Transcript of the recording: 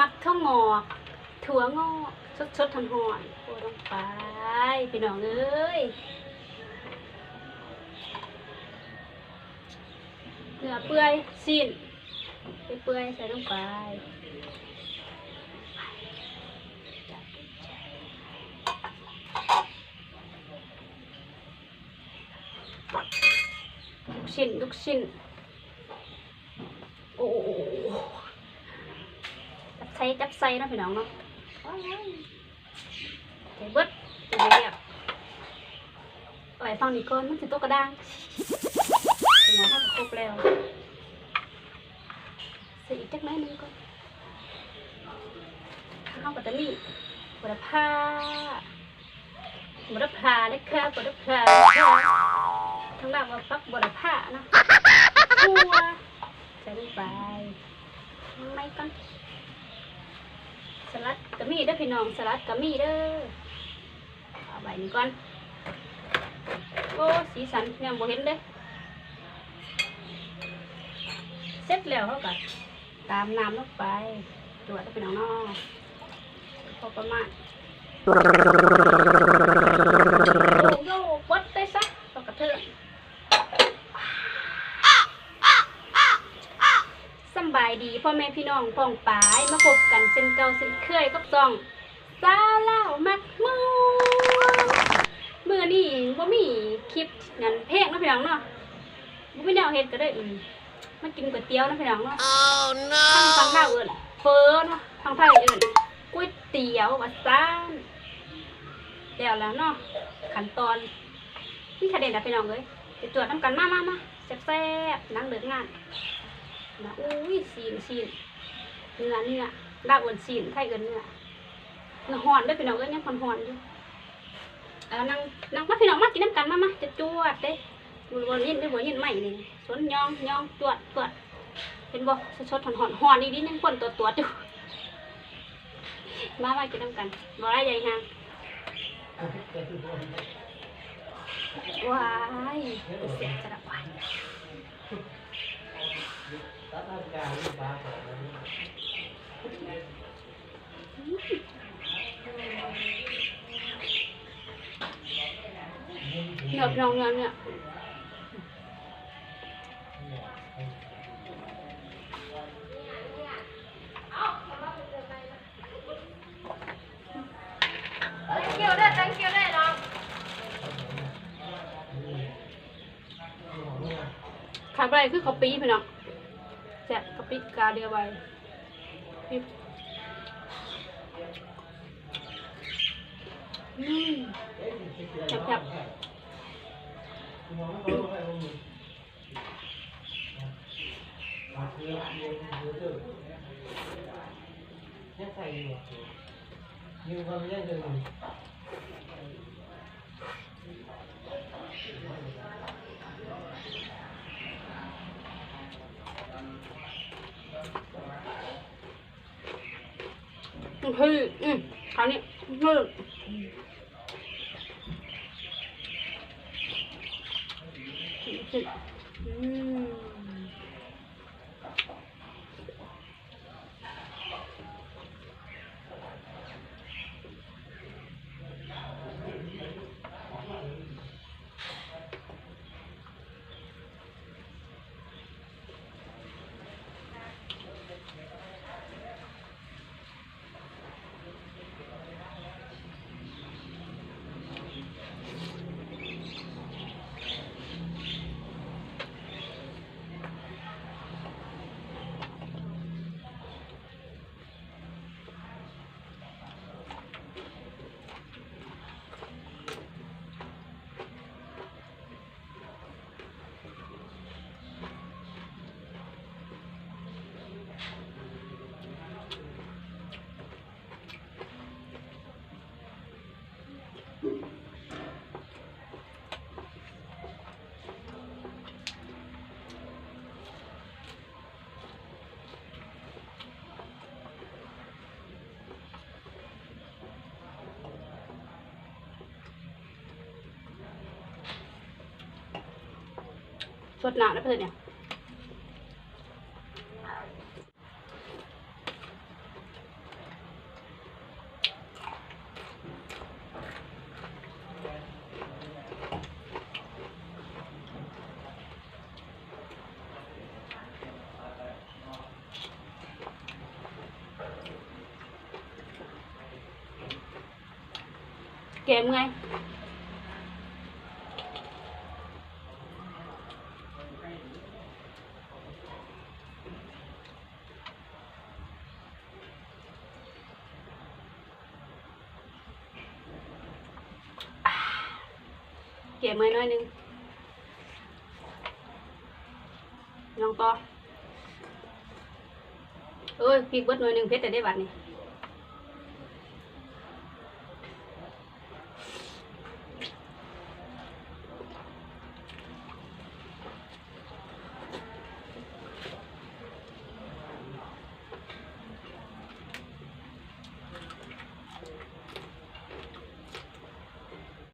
มักข้าวงอกถั่วงอกสดสดทอนหอนโอ้ลงไปพี่น้องเอ้ยเนื้อเปื่อยสิ้นเปื่อยใส่ลงไปลูกชิ้นลูกชิ้นโอ้ ใส่จับใส่นะพี่น้องเนาะว้ายใจเบิดใจเรียบปล่อยฟังนี่ก่อนมันสิตกกระด้างเป็นไงถ้าครบแล้วใส่อีกจักหน้อยนึงก่อนข้าวกับตะนี่บดผ้าบดผ้าเลยค่ะบดผ้าทั้งหล่างว่าปักบดผ้านะทั่วใส่ลงไปไม่ก่อน สลัดกะมีเด้อพี่น้องสลัดกะมีเด้อเอาใบนี้ก่อนโอ้สีสันยังบ่เห็นเด้อเสร็จแล้วเขาก็ตามน้ำลงไปตรวจเด้อพี่น้องเนาะพอประมาณโยกโยกวัดได้ซะตกกระเทือน สำบายดีพ่อแม่พี่น้องพ้องปายมาพบกันเช่นเก่าเช่นเคยกับซองสาเล่ามักม่วนมือนี่บ่ามีคลิปงั้นเพลงนะพี่น้องเนาะบ่มีแนวเฮ็ดก็ได้อืมมากินก๋วยเตี๋ยวนะพี่น้องเนาะ Oh ทาง no! ฝั่งลาวเอิ้นเฟอเนาะทางไทยเอิ้นก๋วยเตี๋ยวว่าซ่านแล้วแล้วเนาะขั้นตอนนี่คะแนนนะพี่น้องเอ้ยไปตรวจทำกันมามามาแซ่บๆนั่งเลิกงาน นะอุ้ยซีนซีนเนื้อเนื้อลาบอ้วนซีนไทยเอินเนื้อเนื้อหอนเด้วยพี่น้องเอ้ยยังหอนหอนๆอยู่เออนั่งนั่งมาพี่น้องมากินน้ำกันมามาจะจวดเด้ดูบนยินได้หัวยินใหม่นี่สวนยองยองจวดจวดเป็นบ่สดๆหอนหอนหอนนี่ดิยังคนตัวตัวอยู่มามากินน้ำกันบ่ได้ใหญ่ฮะว้ายเสียจะระบายเหนียวพี่น้องเนื้อเนี่ยขาดไปคือข้าวปีพี่น้อง แซ่บข้าวปีกาเดียวไปปิ๊บอืมแซ่บๆอืมเฮ้ยอืมครา วนี้เฮ้ยอืม ดน้ำได้เพื่อเนี่ยแกมไง แก่เมื่อน้อยนึงลองต่อเอ้ยพริกเบิดหน่อยนึงเพชรแต่ได้บัดนี่